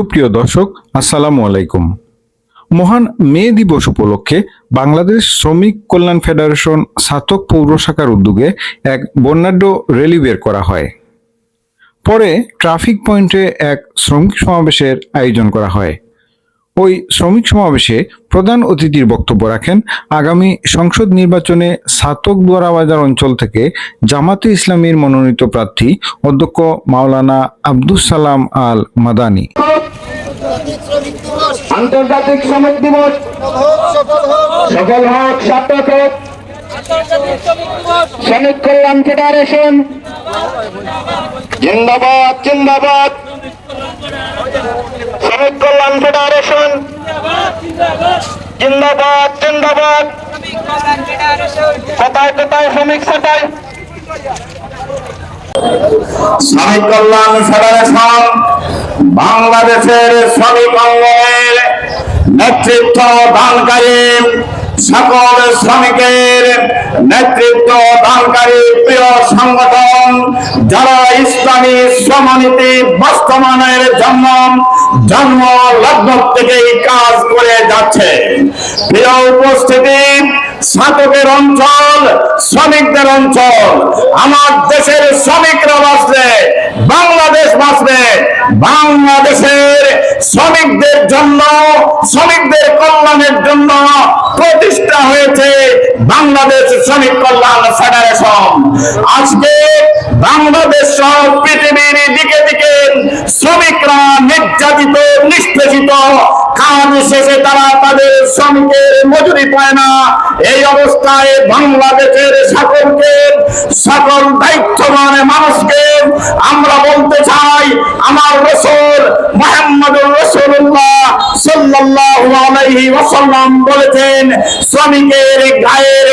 সুপ্রিয় দর্শক, আসসালামু আলাইকুম। মহান মে দিবস উপলক্ষে বাংলাদেশ শ্রমিক কল্যাণ ফেডারেশন সাতক পৌর শাখার উদ্যোগে এক বর্ণাঢ্য র্যালি বের করা হয়। পরে ট্রাফিক পয়েন্টে এক শ্রমিক সমাবেশের আয়োজন করা হয়। ওই শ্রমিক সমাবেশে প্রধান অতিথির বক্তব্য রাখেন আগামী সংসদ নির্বাচনে সাতক দুয়ারাবাজার অঞ্চল থেকে জামাতে ইসলামীর মনোনীত প্রার্থী অধ্যক্ষ মাওলানা আব্দুস সালাম আল মাদানী। আন্তর্জাতিক শ্রমিক দিবস। সফল হোক সার্থক হোক। শ্রমিক কল্যাণ ফেডারেশন। জিন্দাবাদ জিন্দাবাদ। শ্রমিক কল্যাণ ফেডারেশন। জিন্দাবাদ জিন্দাবাদ। কোথায় কোথায়, শ্রমিক, সেটাই। শ্রমিক কল্যাণ ফেডারেশন, বাংলাদেশের শ্রমিক অঙ্গনের নেতৃত্ব দানকারী সকল শ্রমিকের নেতৃত্ব দানকারী প্রিয় সংগঠন, যারা ইসলামী শ্রমনীতি বাস্তবায়নের জন্য জন্ম লগ্ন থেকেই কাজ করে যাচ্ছে। প্রিয় উপস্থিতি, স্নাতকের অঞ্চল, শ্রমিকদের অঞ্চল, আমার দেশের শ্রমিকরা বাঁচলে বাংলাদেশ বাঁচবে। বাংলাদেশের শ্রমিকদের জন্য, শ্রমিকদের কল্যাণের জন্য প্রতিষ্ঠা হয়েছে বাংলাদেশ শ্রমিক কল্যাণ ফেডারেশন। আজকে বাংলাদেশ সহ পৃথিবীর দিকে দিকে শ্রমিকরা নির্যাতিত, নিষ্পেষিত, কাজ শেষে তারা তাদের শ্রমিকের মজুরি পায় না। এই অবস্থায় বাংলাদেশের সকলকে, সকল দায়িত্ববান মানুষকে আমরা বলতে চাই, আমার রসুল বলেছেন, শ্রমিকের গায়ের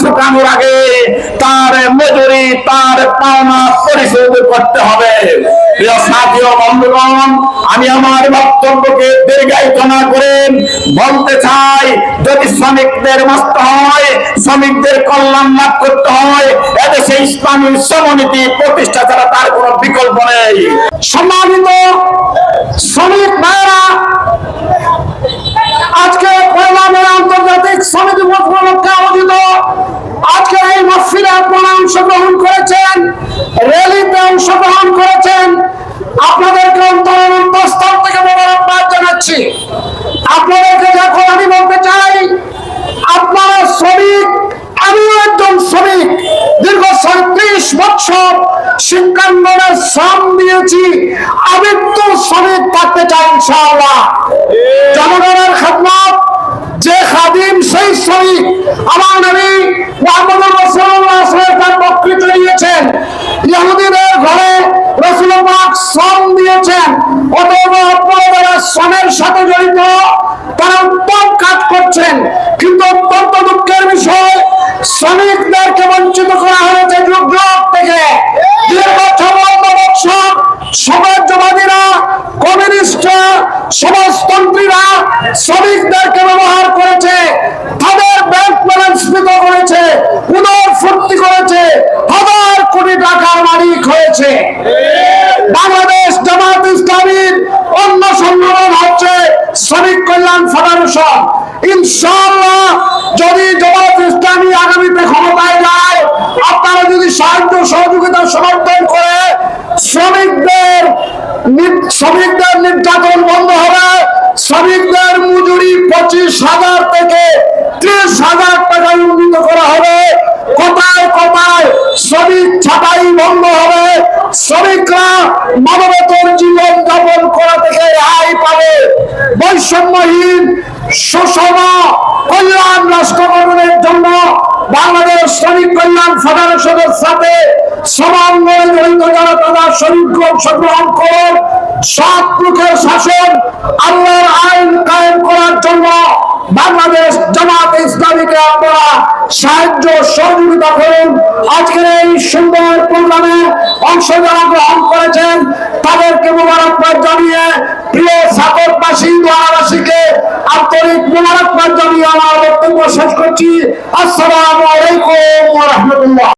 শুকানোর আগে তার মজুরি, তার পাওনা পরিশোধ করতে হবে। আমি আমার বক্তব্যকে দীর্ঘায়িত না করে বলতে চাই, যদি শ্রমিকদের বাঁচতে হয়, শ্রমিকদের কল্যাণ লাভ করতে হয়, এদেশে ইসলামী শ্রমনীতি প্রতিষ্ঠা ছাড়া তার কোনো বিকল্প নেই। সম্মানিত শ্রমিক ভাইরা আজকে পয়লা মে আন্তর্জাতিক শ্রমিক দিবস উপলক্ষে আয়োজিত আজকে এই মসজিদে আপনারা অংশগ্রহণ করেছেন, র্যালিতে অংশগ্রহণ করেছেন। আপনাদেরকে অন্তরস্তর থেকে মোবারকবাদ জানাচ্ছি। আপনাদেরকে যখন আমি বলতে চাই, আপনারা শ্রমিক, আমিও একজন শ্রমিক, দীর্ঘ ছত্রিশ বছর শিক্ষাঙ্গনের শ্রম দিয়েছি। আমি তো শ্রমিক থাকতে চাই, ইনশাআল্লাহ। ইহুদিদের ঘরে রাসূল পাক শ্রম দিয়েছেন। অতএব আপনারা সাথে জড়িত, তারা কাজ করছেন। কিন্তু অত্যন্ত দুঃখের বিষয়, শ্রমিকদেরকে বঞ্চিত হয়েছে যুগ যুগ থেকে। দীর্ঘ চৌবন্ন বছর সমাজবাদীরা সমাজতন্ত্রীরা ব্যবহার করেছে, তাদের ব্যাংক ব্যালেন্স করেছে উদর ফুর্তি করেছে হাজার কোটি টাকার মালিক হয়েছে বাংলাদেশ জামাত ইসলামীর অন্য সংগঠন হচ্ছে শ্রমিক কল্যাণ ফেডারেশন ইনশাআল্লাহ যদি জামাত ইসলামী আগামীতে ক্ষমতায় যায়, আপনারা যদি সাহায্য, সহযোগিতা, সমর্থন করে শ্রমিকদের শ্রমিকদের নির্যাতন বন্ধ হবে, শ্রমিকদের মজুরি পঁচিশ হাজার থেকে ত্রিশ হাজার টাকায় উন্নীত করা হবে। কোথায় কোথায় শ্রমিক ছাঁটাই বন্ধ হবে? শ্রমিকরা মানবতর জীবন যাপন করা থেকে রেহাই পাবে। বৈষম্যহীন সুষম কল্যাণ রাষ্ট্র গঠনের জন্য বাংলাদেশ শ্রমিক কল্যাণ ফেডারেশনের সাথে জড়িত যারা তারা শরীর অংশগ্রহণ করুন মুখের শাসন আল্লাহর আইন কায়েম করার জন্য বাংলাদেশ জামাত ইসলামীকে আপনারা সাহায্য সহযোগিতা করুন। আজকের এই সুন্দর প্রোগ্রামে অংশগ্রহণ গ্রহণ করেছেন, তাদেরকে মোবারকবাদ জানিয়ে মোবারকবাদ জানিয়ে আমার বক্তব্য শেষ করছি। আসসালামু আলাইকুম রাহমাতুল্লাহ।